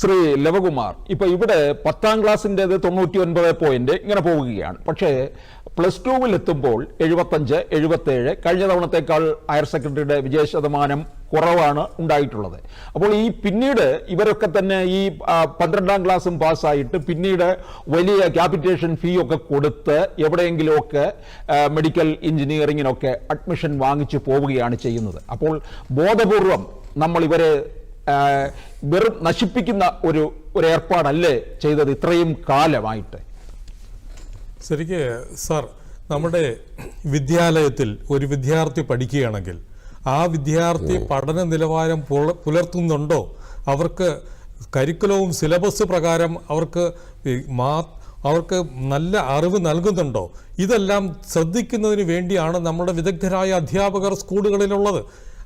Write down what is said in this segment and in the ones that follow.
ശ്രീ ലവകുമാർ ഇപ്പൊ ഇവിടെ പത്താം ക്ലാസ്സിന്റെത് തൊണ്ണൂറ്റി ഒൻപത് പോയിന്റ് ഇങ്ങനെ പോവുകയാണ് പക്ഷേ പ്ലസ് ടുവിൽ എത്തുമ്പോൾ എഴുപത്തഞ്ച് എഴുപത്തേഴ് കഴിഞ്ഞ തവണത്തേക്കാൾ ഹയർ സെക്കൻഡറിയുടെ വിജയ ശതമാനം കുറവാണ് ഉണ്ടായിട്ടുള്ളത്. അപ്പോൾ ഈ പിന്നീട് ഇവരൊക്കെ തന്നെ ഈ പന്ത്രണ്ടാം ക്ലാസ്സും പാസ്സായിട്ട് പിന്നീട് വലിയ ക്യാപിറ്റേഷൻ ഫീ ഒക്കെ കൊടുത്ത് എവിടെയെങ്കിലുമൊക്കെ മെഡിക്കൽ എഞ്ചിനീയറിങ്ങിനൊക്കെ അഡ്മിഷൻ വാങ്ങിച്ചു പോവുകയാണ് ചെയ്യുന്നത്. അപ്പോൾ ബോധപൂർവം നമ്മൾ ഇവരെ വെറും നശിപ്പിക്കുന്ന ഒരു ഒരു ഏർപ്പാടല്ലേ ചെയ്തത് ഇത്രയും കാലമായിട്ട്? ശരിക്ക് സാർ നമ്മുടെ വിദ്യാലയത്തിൽ ഒരു വിദ്യാർത്ഥി പഠിക്കുകയാണെങ്കിൽ ആ വിദ്യാർത്ഥി പഠന നിലവാരം പുല- പുലർത്തുന്നുണ്ടോ? അവർക്ക് കരിക്കുലവും സിലബസ് പ്രകാരം അവർക്ക് മാ അവർക്ക് നല്ല അറിവ് നൽകുന്നുണ്ടോ? ഇതെല്ലാം ശ്രദ്ധിക്കുന്നതിന് വേണ്ടിയാണ് നമ്മുടെ വിദഗ്ധരായ അധ്യാപകർ സ്കൂളുകളിലുള്ളത്.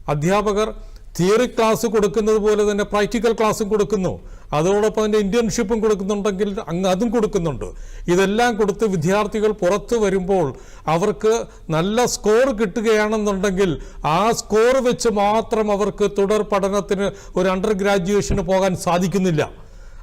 അധ്യാപകർ തിയറി ക്ലാസ് കൊടുക്കുന്നത് പോലെ തന്നെ പ്രാക്ടിക്കൽ ക്ലാസ്സും കൊടുക്കുന്നു. അതോടൊപ്പം തന്നെ ഇന്റേൺഷിപ്പും കൊടുക്കുന്നുണ്ടെങ്കിൽ അങ്ങ് അതും കൊടുക്കുന്നുണ്ട്. ഇതെല്ലാം കൊടുത്ത് വിദ്യാർത്ഥികൾ പുറത്തു വരുമ്പോൾ അവർക്ക് നല്ല സ്കോർ കിട്ടുകയാണെന്നുണ്ടെങ്കിൽ ആ സ്കോർ വെച്ച് മാത്രം അവർക്ക് തുടർ പഠനത്തിന് ഒരു അണ്ടർ ഗ്രാജുവേഷന് പോകാൻ സാധിക്കുന്നില്ല.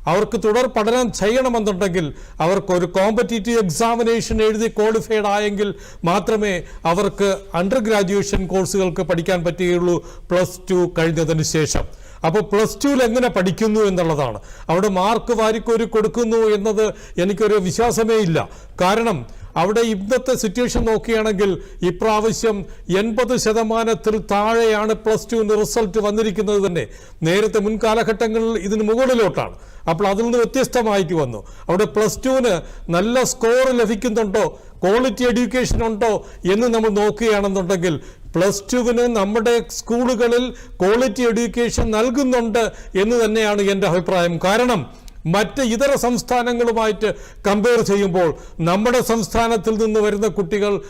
അവർക്ക് തുടർ പഠനം ചെയ്യണമെന്നുണ്ടെങ്കിൽ അവർക്ക് ഒരു കോമ്പറ്റീറ്റീവ് എക്സാമിനേഷൻ എഴുതി ക്വാളിഫൈഡ് ആയെങ്കിൽ മാത്രമേ അവർക്ക് അണ്ടർ ഗ്രാജുവേഷൻ കോഴ്സുകൾക്ക് പഠിക്കാൻ പറ്റുകയുള്ളൂ. പ്ലസ് ടു കഴിഞ്ഞതിന് ശേഷം. അപ്പോൾ പ്ലസ് ടുവിൽ എങ്ങനെ പഠിക്കുന്നു എന്നുള്ളതാണ്. അവിടെ മാർക്ക് വാരിക്കോരി കൊടുക്കുന്നു എന്നത് എനിക്കൊരു വിശ്വാസമേ ഇല്ല. കാരണം അവിടെ ഇന്നത്തെ സിറ്റുവേഷൻ നോക്കുകയാണെങ്കിൽ ഇപ്രാവശ്യം എൺപത് ശതമാനത്തിൽ താഴെയാണ് പ്ലസ് ടുവിന്റെ റിസൾട്ട് വന്നിരിക്കുന്നത് തന്നെ. നേരത്തെ മുൻകാലഘട്ടങ്ങളിൽ ഇതിന് മുകളിലോട്ടാണ്. അപ്പോൾ അതിൽ നിന്ന് വ്യത്യസ്തമായിട്ട് വന്നു. അവിടെ പ്ലസ് ടുവിന് നല്ല സ്കോർ ലഭിക്കുന്നുണ്ടോ? ക്വാളിറ്റി എഡ്യൂക്കേഷൻ ഉണ്ടോ? എന്ന് നമ്മൾ നോക്കുകയാണെന്നുണ്ടെങ്കിൽ പ്ലസ് ടുവിന് നമ്മുടെ സ്കൂളുകളിൽ ക്വാളിറ്റി എഡ്യൂക്കേഷൻ നൽകുന്നുണ്ട് എന്ന് തന്നെയാണ് എന്റെ അഭിപ്രായം. കാരണം മറ്റ് ഇതര സംസ്ഥാനങ്ങളുമായിട്ട് കമ്പയർ ചെയ്യുമ്പോൾ നമ്മുടെ സംസ്ഥാനത്തിൽ നിന്ന് വരുന്ന കുട്ടികൾ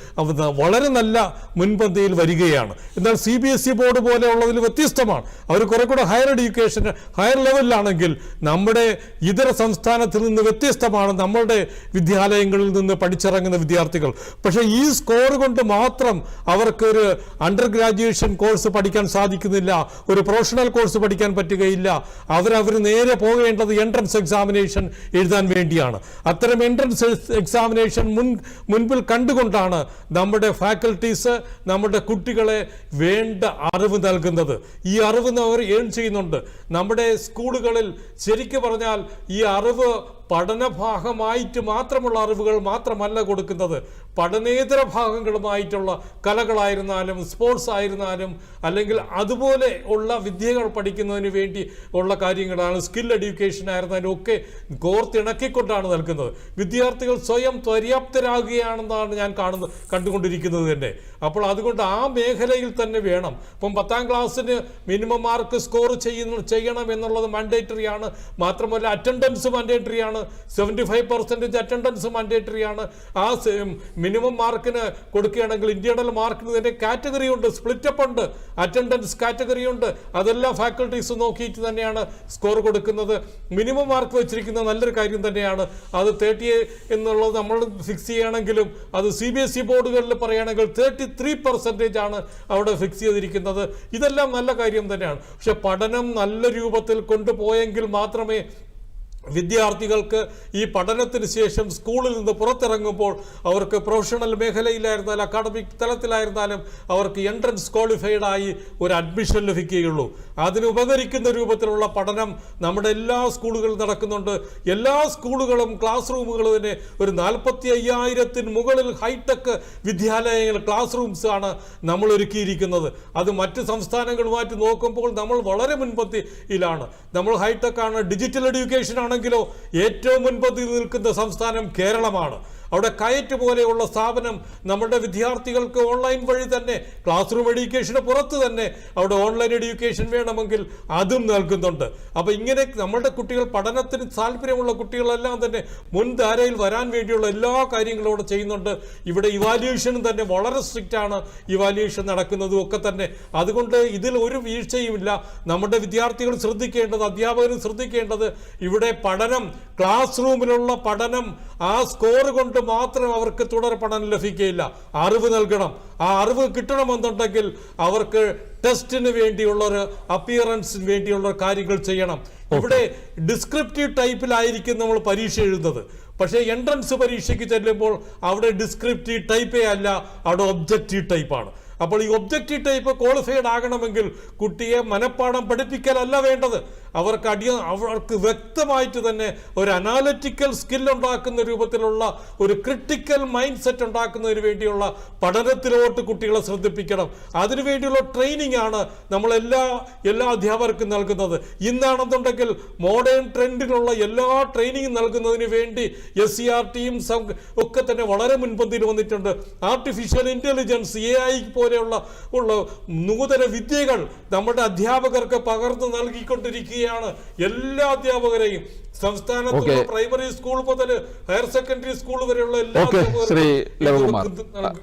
വളരെ നല്ല മുൻപന്തിയിൽ വരികയാണ്. എന്നാൽ C B S E board പോലെയുള്ളതിൽ വ്യത്യസ്തമാണ്. അവർ കുറെ കൂടെ ഹയർ എഡ്യൂക്കേഷൻ ഹയർ ലെവലിലാണെങ്കിൽ നമ്മുടെ ഇതര സംസ്ഥാനത്തിൽ നിന്ന് വ്യത്യസ്തമാണ് നമ്മളുടെ വിദ്യാലയങ്ങളിൽ നിന്ന് പഠിച്ചിറങ്ങുന്ന വിദ്യാർത്ഥികൾ. പക്ഷേ ഈ സ്കോർ കൊണ്ട് മാത്രം അവർക്കൊരു അണ്ടർ ഗ്രാജുവേഷൻ കോഴ്സ് പഠിക്കാൻ സാധിക്കുന്നില്ല ഒരു പ്രൊഫഷണൽ കോഴ്സ് പഠിക്കാൻ പറ്റുകയില്ല. അവരവർ നേരെ പോകേണ്ടത് എൻട്രൻസ് എക്സാമിനേഷൻ എഴുതാൻ വേണ്ടിയാണ്. അത്തരം എൻട്രൻസ് എക്സാമിനേഷൻ മുൻ മുൻപിൽ കണ്ടുകൊണ്ടാണ് നമ്മുടെ ഫാക്കൽറ്റീസ് നമ്മുടെ കുട്ടികളെ വേണ്ട അറിവ് നൽകുന്നത്. ഈ അറിവ് അവർ ഏൺ ചെയ്യുന്നുണ്ട്. നമ്മുടെ സ്കൂളുകളിൽ ശരിക്കു പറഞ്ഞാൽ ഈ അറിവ് പഠനഭാഗമായിട്ട് മാത്രമുള്ള അറിവുകൾ മാത്രമല്ല കൊടുക്കുന്നത്. പഠനേതര ഭാഗങ്ങളുമായിട്ടുള്ള കലകളായിരുന്നാലും സ്പോർട്സ് ആയിരുന്നാലും അല്ലെങ്കിൽ അതുപോലെ ഉള്ള വിദ്യകൾ പഠിക്കുന്നതിന് വേണ്ടി ഉള്ള കാര്യങ്ങളാണ് സ്കിൽ എഡ്യൂക്കേഷൻ ആയിരുന്നാലും ഒക്കെ കോർത്തിണക്കിക്കൊണ്ടാണ് നൽകുന്നത്. വിദ്യാർത്ഥികൾ സ്വയം പര്യാപ്തരാകുകയാണെന്നാണ് ഞാൻ കാണുന്നത് കണ്ടുകൊണ്ടിരിക്കുന്നത് തന്നെ. അപ്പോൾ അതുകൊണ്ട് ആ മേഖലയിൽ തന്നെ വേണം. ഇപ്പം പത്താം ക്ലാസ്സിന് മിനിമം മാർക്ക് സ്കോർ ചെയ്യുന്ന ചെയ്യണം എന്നുള്ളത് മാൻഡേറ്ററി ആണ്. മാത്രമല്ല അറ്റൻഡൻസ് മാൻഡേറ്ററി ആണ് seventy five percentage attendance mandatory ആണ്. ആ മിനിമം മാർക്കിന് കൊടുക്കുകയാണെങ്കിൽ ഇന്റേണൽ മാർക്കിന് തന്നെ കാറ്റഗറി ഉണ്ട്. സ്പ്ലിറ്റപ്പ് ഉണ്ട്. അറ്റൻഡൻസ് കാറ്റഗറി ഉണ്ട്. അതെല്ലാം ഫാക്കൽറ്റീസ് നോക്കിയിട്ട് തന്നെയാണ് സ്കോർ കൊടുക്കുന്നത്. മിനിമം മാർക്ക് വെച്ചിരിക്കുന്നത് നല്ലൊരു കാര്യം തന്നെയാണ്. അത് തേർട്ടി എന്നുള്ളത് നമ്മൾ ഫിക്സ് ചെയ്യുകയാണെങ്കിലും അത് സി ബി എസ് ഇ ബോർഡുകളിൽ പറയുകയാണെങ്കിൽ തേർട്ടി ത്രീ പെർസെന്റേജ് ആണ് അവിടെ ഫിക്സ് ചെയ്തിരിക്കുന്നത്. ഇതെല്ലാം നല്ല കാര്യം തന്നെയാണ്. പക്ഷെ പഠനം നല്ല രൂപത്തിൽ കൊണ്ടുപോയെങ്കിൽ മാത്രമേ വിദ്യാർത്ഥികൾക്ക് ഈ പഠനത്തിന് ശേഷം സ്കൂളിൽ നിന്ന് പുറത്തിറങ്ങുമ്പോൾ അവർക്ക് പ്രൊഫഷണൽ മേഖലയിലായിരുന്നാലും അക്കാഡമിക് തലത്തിലായിരുന്നാലും അവർക്ക് എൻട്രൻസ് ക്വാളിഫൈഡ് ആയി ഒരു അഡ്മിഷൻ ലഭിക്കുകയുള്ളൂ. അതിന് ഉപകരിക്കുന്ന രൂപത്തിലുള്ള പഠനം നമ്മുടെ എല്ലാ സ്കൂളുകളും നടക്കുന്നുണ്ട്. എല്ലാ സ്കൂളുകളും ക്ലാസ് റൂമുകളും തന്നെ ഒരു നാൽപ്പത്തി അയ്യായിരത്തിന് മുകളിൽ ഹൈടെക് വിദ്യാലയങ്ങൾ ക്ലാസ് റൂംസ് ആണ് നമ്മൾ ഒരുക്കിയിരിക്കുന്നത്. അത് മറ്റ് സംസ്ഥാനങ്ങളുമായിട്ട് നോക്കുമ്പോൾ നമ്മൾ വളരെ മുൻപത്തിയിലാണ് നമ്മൾ ഹൈടെക് ആണ് ഡിജിറ്റൽ എഡ്യൂക്കേഷൻ ആണെങ്കിലോ ഏറ്റവും മുൻപന്തിയിൽ നിൽക്കുന്ന സംസ്ഥാനം കേരളമാണ്. അവിടെ കയറ്റ് പോലെയുള്ള സ്ഥാപനം നമ്മുടെ വിദ്യാർത്ഥികൾക്ക് ഓൺലൈൻ വഴി തന്നെ ക്ലാസ് റൂം എഡ്യൂക്കേഷന് പുറത്ത് തന്നെ അവിടെ ഓൺലൈൻ എഡ്യൂക്കേഷൻ വേണമെങ്കിൽ അതും നൽകുന്നുണ്ട്. അപ്പോൾ ഇങ്ങനെ നമ്മുടെ കുട്ടികൾ പഠനത്തിന് താല്പര്യമുള്ള കുട്ടികളെല്ലാം തന്നെ മുൻധാരയിൽ വരാൻ വേണ്ടിയുള്ള എല്ലാ കാര്യങ്ങളും അവിടെ ചെയ്യുന്നുണ്ട്. ഇവിടെ ഇവാലുവേഷനും തന്നെ വളരെ സ്ട്രിക്റ്റ് ആണ്. ഇവാലുവേഷൻ നടക്കുന്നതും ഒക്കെ തന്നെ. അതുകൊണ്ട് ഇതിൽ ഒരു വീഴ്ചയുമില്ല. നമ്മുടെ വിദ്യാർത്ഥികൾ ശ്രദ്ധിക്കേണ്ടത് അധ്യാപകരും ശ്രദ്ധിക്കേണ്ടത് ഇവിടെ പഠനം ക്ലാസ് റൂമിലുള്ള പഠനം ആ സ്കോർ കൊണ്ട് മാത്രം അവർക്ക് തുടർ പഠനം ലഭിക്കുകയില്ല. അറിവ് നൽകണം. ആ അറിവ് കിട്ടണമെന്നുണ്ടെങ്കിൽ അവർക്ക് ടെസ്റ്റിന് വേണ്ടിയുള്ള ഒരു അപ്പിയറൻസിന് വേണ്ടിയുള്ള കാര്യങ്ങൾ ചെയ്യണം. ഇവിടെ ഡിസ്ക്രിപ്റ്റീവ് ടൈപ്പിലായിരിക്കും നമ്മൾ പരീക്ഷ എഴുതുന്നത്. പക്ഷേ എൻട്രൻസ് പരീക്ഷയ്ക്ക് ചെല്ലുമ്പോൾ അവിടെ ഡിസ്ക്രിപ്റ്റീവ് ടൈപ്പേ അല്ല അവിടെ ഒബ്ജക്റ്റീവ് ടൈപ്പാണ് അപ്പോൾ ഈ ഒബ്ജക്റ്റീവ് ടൈപ്പ് ക്വാളിഫൈഡ് ആകണമെങ്കിൽ കുട്ടിയെ മനഃപ്പാഠം പഠിപ്പിക്കലല്ല വേണ്ടത്. അവർക്ക് അടിയ അവർക്ക് വ്യക്തമായിട്ട് തന്നെ ഒരു അനാലിറ്റിക്കൽ സ്കിൽ ഉണ്ടാക്കുന്ന രൂപത്തിലുള്ള ഒരു ക്രിട്ടിക്കൽ മൈൻഡ് സെറ്റ് ഉണ്ടാക്കുന്നതിന് വേണ്ടിയുള്ള പഠനത്തിലോട്ട് കുട്ടികളെ ശ്രദ്ധിപ്പിക്കണം. അതിനുവേണ്ടിയുള്ള ട്രെയിനിങ് ആണ് നമ്മൾ എല്ലാ അധ്യാപകർക്കും നൽകുന്നത്. ഇന്നാണെന്നുണ്ടെങ്കിൽ മോഡേൺ ട്രെൻഡിലുള്ള എല്ലാ ട്രെയിനിങ് നൽകുന്നതിന് വേണ്ടി എസ് സി ആർ ടിയും ഒക്കെ തന്നെ വളരെ മുൻപന്തിയിൽ വന്നിട്ടുണ്ട്. ആർട്ടിഫിഷ്യൽ ഇന്റലിജൻസ് എ ഐ പോലെയുള്ള ഉള്ള നൂതന വിദ്യകൾ നമ്മുടെ അധ്യാപകർക്ക് പകർന്നു നൽകിക്കൊണ്ടിരിക്കുകയാണ്. എല്ലാ അധ്യാപകരെയും സംസ്ഥാനത്തുള്ള പ്രൈമറി സ്കൂൾ മുതൽ ഹയർ സെക്കൻഡറി സ്കൂൾ വരെയുള്ള എല്ലാ അധ്യാപകർക്കും